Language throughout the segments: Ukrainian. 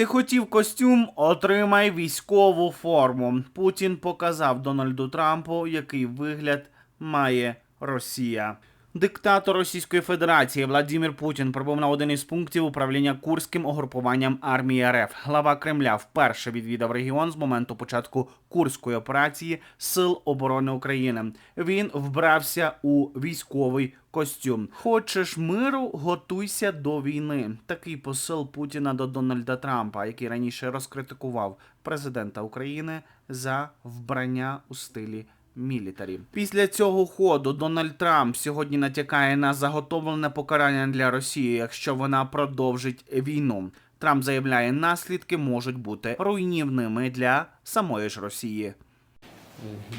Ти хотів костюм, отримай військову форму. Путін показав Дональду Трампу, який вигляд має Росія. Диктатор Російської Федерації Владимир Путін прибув на один із пунктів управління Курським угрупуванням армії РФ. Глава Кремля вперше відвідав регіон з моменту початку Курської операції Сил оборони України. Він вбрався у військовий костюм. Хочеш миру, готуйся до війни. Такий посил Путіна до Дональда Трампа, який раніше розкритикував президента України за вбрання у стилі мілітарі. Після цього ходу Дональд Трамп сьогодні натякає на заготовлене покарання для Росії, якщо вона продовжить війну. Трамп заявляє, наслідки можуть бути руйнівними для самої ж Росії.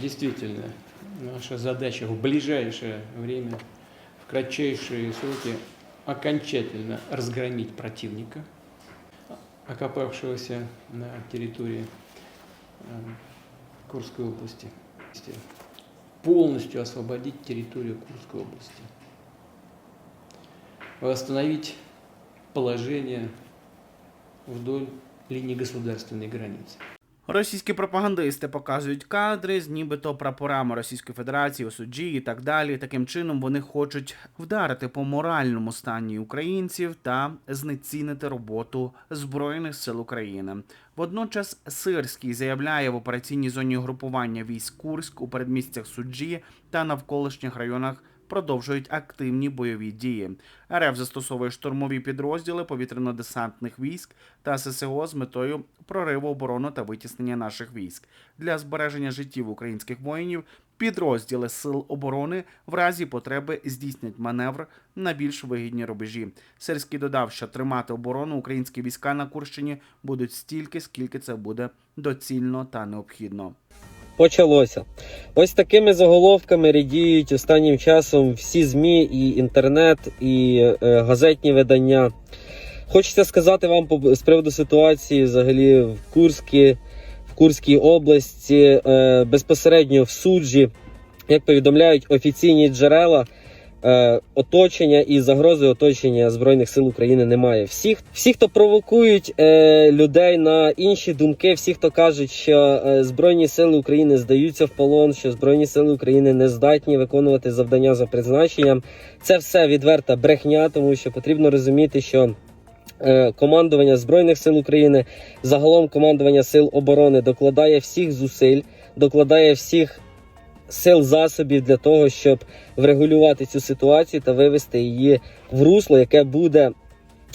Действительно, наша задача в ближайшее время, в кратчайшие сроки, окончательно разгромить противника, окопавшегося на территории э, Курской области. Полностью освободить территорию Курской области. Восстановить положение вдоль линии государственной границы. Російські пропагандисти показують кадри з нібито прапорами Російської Федерації у суджі і так далі. Таким чином вони хочуть вдарити по моральному стані українців та знецінити роботу збройних сил України. Водночас Сирський заявляє в операційній зоні групування військ Курськ у передмістях суджі та навколишніх районах. Продовжують активні бойові дії. РФ застосовує штурмові підрозділи повітряно-десантних військ та ССО з метою прориву оборони та витіснення наших військ для збереження життів українських воїнів. Підрозділи сил оборони в разі потреби здійснять маневр на більш вигідні рубежі. Сирський додав, що тримати оборону українські війська на Курщині будуть стільки, скільки це буде доцільно та необхідно. Почалося. Ось такими заголовками рідіють останнім часом всі ЗМІ, і інтернет, і е, газетні видання. Хочеться сказати вам з приводу ситуації взагалі в Курській, в Курській області, е, безпосередньо в суджі, як повідомляють офіційні джерела. Е, Оточення і загрози оточення Збройних сил України немає. Всі, всі хто провокують е, людей на інші думки, всі, хто кажуть, що е, Збройні сили України здаються в полон, що Збройні сили України не здатні виконувати завдання за призначенням, це все відверта брехня, тому що потрібно розуміти, що е, командування Збройних сил України, загалом командування сил оборони докладає всіх зусиль, докладає всіх сил засобів для того, щоб врегулювати цю ситуацію та вивести її в русло, яке буде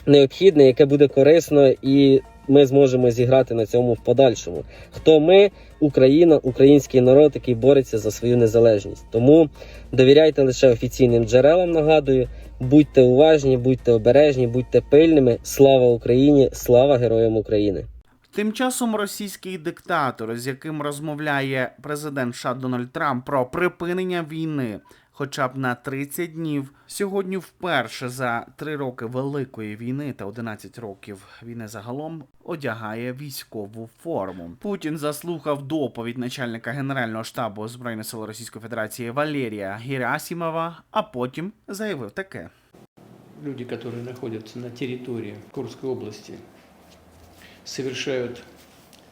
необхідне, яке буде корисно, і ми зможемо зіграти на цьому в подальшому. Хто ми, Україна, український народ, який бореться за свою незалежність. Тому довіряйте лише офіційним джерелам. Нагадую, будьте уважні, будьте обережні, будьте пильними. Слава Україні! Слава героям України! Тим часом російський диктатор, з яким розмовляє президент США Дональд Трамп про припинення війни, хоча б на 30 днів, сьогодні вперше за 3 роки великої війни та 11 років війни загалом одягає військову форму. Путін заслухав доповідь начальника генерального штабу збройних сил Російської Федерації Валерія Герасимова, а потім заявив таке. люди, которые находятся на территории Курской области, совершают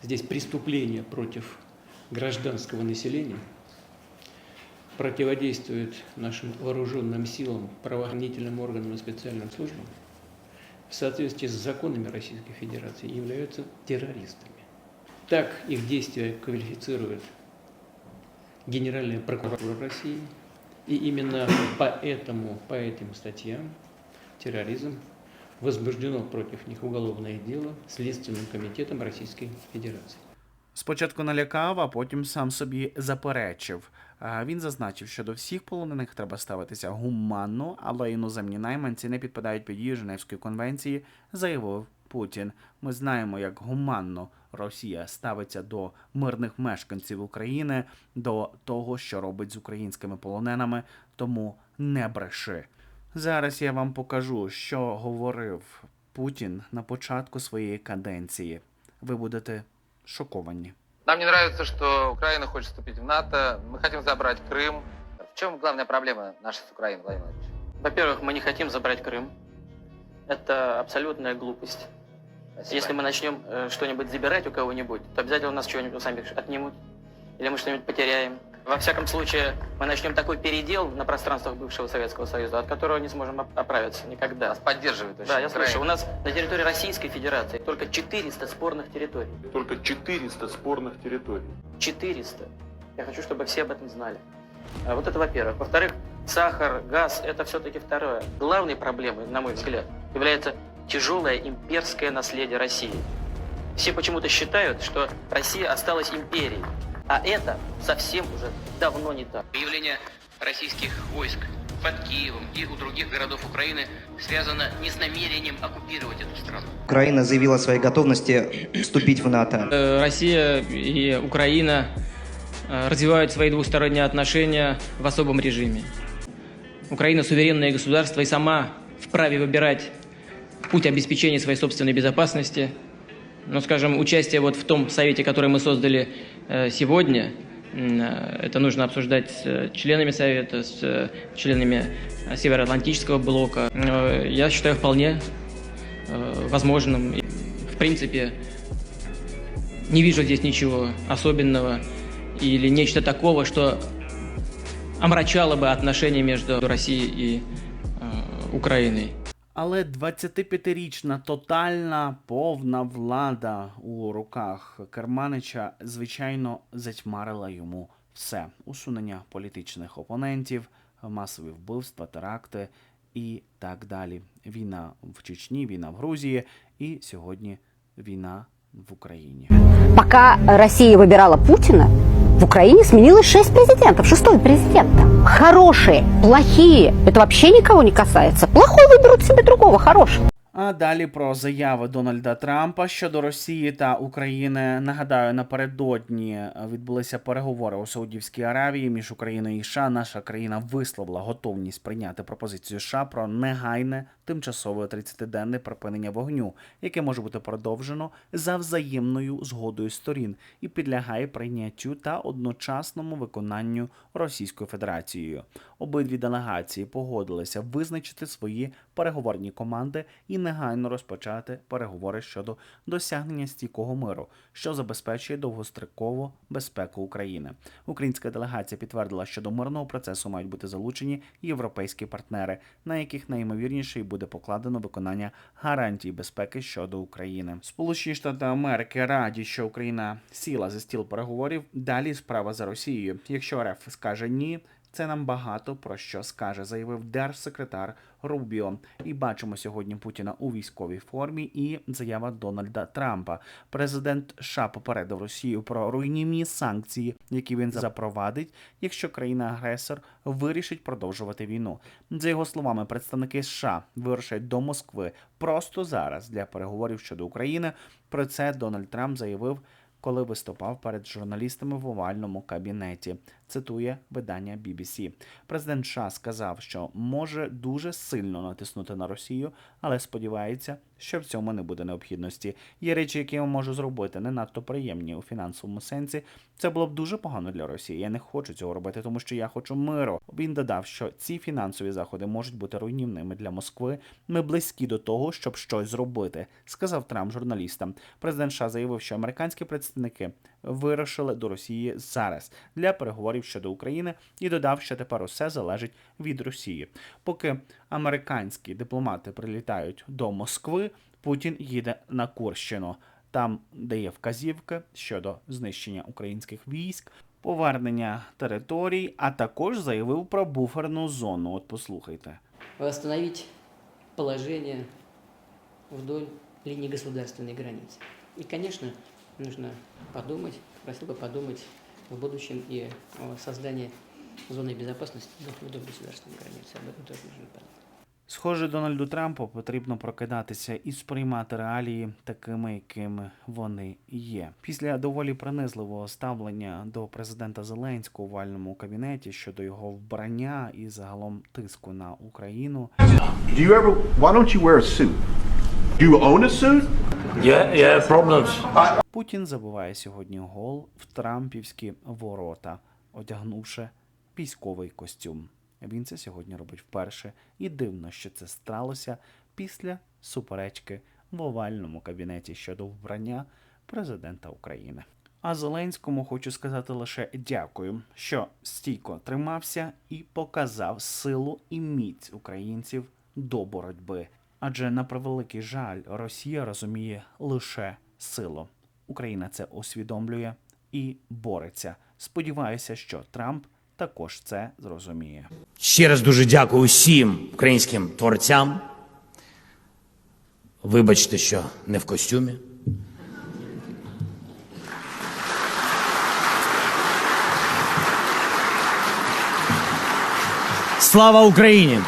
здесь преступления против гражданского населения, противодействуют нашим вооруженным силам, правоохранительным органам и специальным службам, в соответствии с законами Российской Федерации являются террористами. Так их действия квалифицирует Генеральная прокуратура России, и именно поэтому, по этим статьям, терроризм, возбуждено против них уголовное дело Следственным комитетом Российской Федерации. Спочатку налякав, а потім сам собі заперечив. Він зазначив, що до всіх полонених треба ставитися гуманно, але іноземні найманці не підпадають під дію Женевської конвенції, заявив Путін. Ми знаємо, як гуманно Росія ставиться до мирних мешканців України, до того, що робить з українськими полоненими, тому не бреши. Зараз я вам покажу, що говорив Путін на початку своєї каденції. Ви будете шоковані. Нам не нравится, что Украина хочет вступить в НАТО. Мы хотим забрать Крым. В чем главная проблема наша с Украиной, Владимир Владимирович? Во-первых, мы не хотим забрать Крым. Это абсолютная глупость. Спасибо. Если мы начнем э, что-нибудь забирать у кого-нибудь, то обязательно у нас что-нибудь сами отнимут. Или мы что-нибудь потеряем. Во всяком случае, мы начнем такой передел на пространствах бывшего Советского Союза, от которого не сможем оп- оправиться никогда. Нас поддерживает очень Да, я Украина. слышу. У нас на территории Российской Федерации только 400 спорных территорий. Только 400 спорных территорий. 400. Я хочу, чтобы все об этом знали. А Вот это во-первых. Во-вторых, сахар, газ – это все-таки второе. Главной проблемой, на мой взгляд, является тяжелое имперское наследие России. Все почему-то считают, что Россия осталась империей. А это совсем уже давно не так. Появление российских войск под Киевом и у других городов Украины связано не с намерением оккупировать эту страну. Украина заявила о своей готовности вступить в НАТО. Э, Россия и Украина э, развивают свои двусторонние отношения в особом режиме. Украина суверенное государство и сама вправе выбирать путь обеспечения своей собственной безопасности. Но, скажем, участие вот в том совете, который мы создали э, сегодня, э, это нужно обсуждать с э, членами совета, с членами Североатлантического блока. Я считаю вполне возможным. В принципе, не вижу здесь ничего особенного или нечто такого, что омрачало бы отношения между Россией и Украиной. Але 25-річна тотальна повна влада у руках Керманича, звичайно, затьмарила йому все: усунення політичних опонентів, масові вбивства, теракти і так далі. Війна в Чечні, війна в Грузії і сьогодні війна в Україні. Пока Россия выбирала Путина, в Украине сменилось шесть президентов, шестой президент. Хорошие, плохие, это вообще никого не касается. Плохой выберут себе другого, хорошего. А далі про заяви Дональда Трампа щодо Росії та України. Нагадаю, напередодні відбулися переговори у Саудівській Аравії між Україною і США. Наша країна висловила готовність прийняти пропозицію США про негайне тимчасове 30-денне припинення вогню, яке може бути продовжено за взаємною згодою сторін і підлягає прийняттю та одночасному виконанню Російською Федерацією. Обидві делегації погодилися визначити свої переговорні команди і негайно розпочати переговори щодо досягнення стійкого миру, що забезпечує довгострокову безпеку України. Українська делегація підтвердила, що до мирного процесу мають бути залучені європейські партнери, на яких найімовірніше і буде покладено виконання гарантій безпеки щодо України. Сполучені Штати Америки раді, що Україна сіла за стіл переговорів. Далі справа за Росією. Якщо РФ скаже ні. Це нам багато про що скаже, заявив держсекретар Рубіо. І бачимо сьогодні Путіна у військовій формі і заява Дональда Трампа. Президент США попередив Росію про руйнівні санкції, які він запровадить, якщо країна-агресор вирішить продовжувати війну. За його словами, представники США вирушать до Москви просто зараз для переговорів щодо України. Про це Дональд Трамп заявив коли виступав перед журналістами в овальному кабінеті. Цитує видання BBC. Президент США сказав, що може дуже сильно натиснути на Росію, але сподівається, що в цьому не буде необхідності. Є речі, які я можу зробити, не надто приємні у фінансовому сенсі. Це було б дуже погано для Росії. Я не хочу цього робити, тому що я хочу миру. Він додав, що ці фінансові заходи можуть бути руйнівними для Москви. Ми близькі до того, щоб щось зробити, сказав Трамп журналістам. Президент США заявив, що американські представники вирушили до Росії зараз для переговорів щодо України і додав, що тепер усе залежить від Росії. Поки американські дипломати прилітають до Москви, Путін їде на Курщину. Там дає вказівки щодо знищення українських військ, повернення територій, а також заявив про буферну зону. От послухайте. Восстановить положение вдоль линии государственной границы. И, конечно, нужно подумать, просил бы подумать в будущем и о создании зоны безопасности вдоль государственной границы. Об этом тоже нужно подумать. Схоже, Дональду Трампу потрібно прокидатися і сприймати реалії такими, якими вони є. Після доволі принизливого ставлення до президента Зеленського у вальному кабінеті щодо його вбрання і загалом тиску на Україну. Do you ever, why don't you wear a suit? Do you own a suit? Yeah, yeah. Путін забиває сьогодні гол в Трампівські ворота, одягнувши військовий костюм. Він це сьогодні робить вперше, і дивно, що це сталося після суперечки в овальному кабінеті щодо вбрання президента України. А Зеленському хочу сказати лише дякую, що стійко тримався і показав силу і міць українців до боротьби. Адже на превеликий жаль, Росія розуміє лише силу. Україна це усвідомлює і бореться. Сподіваюся, що Трамп також це зрозуміє. Ще раз дуже дякую усім українським творцям. Вибачте, що не в костюмі. Слава Україні!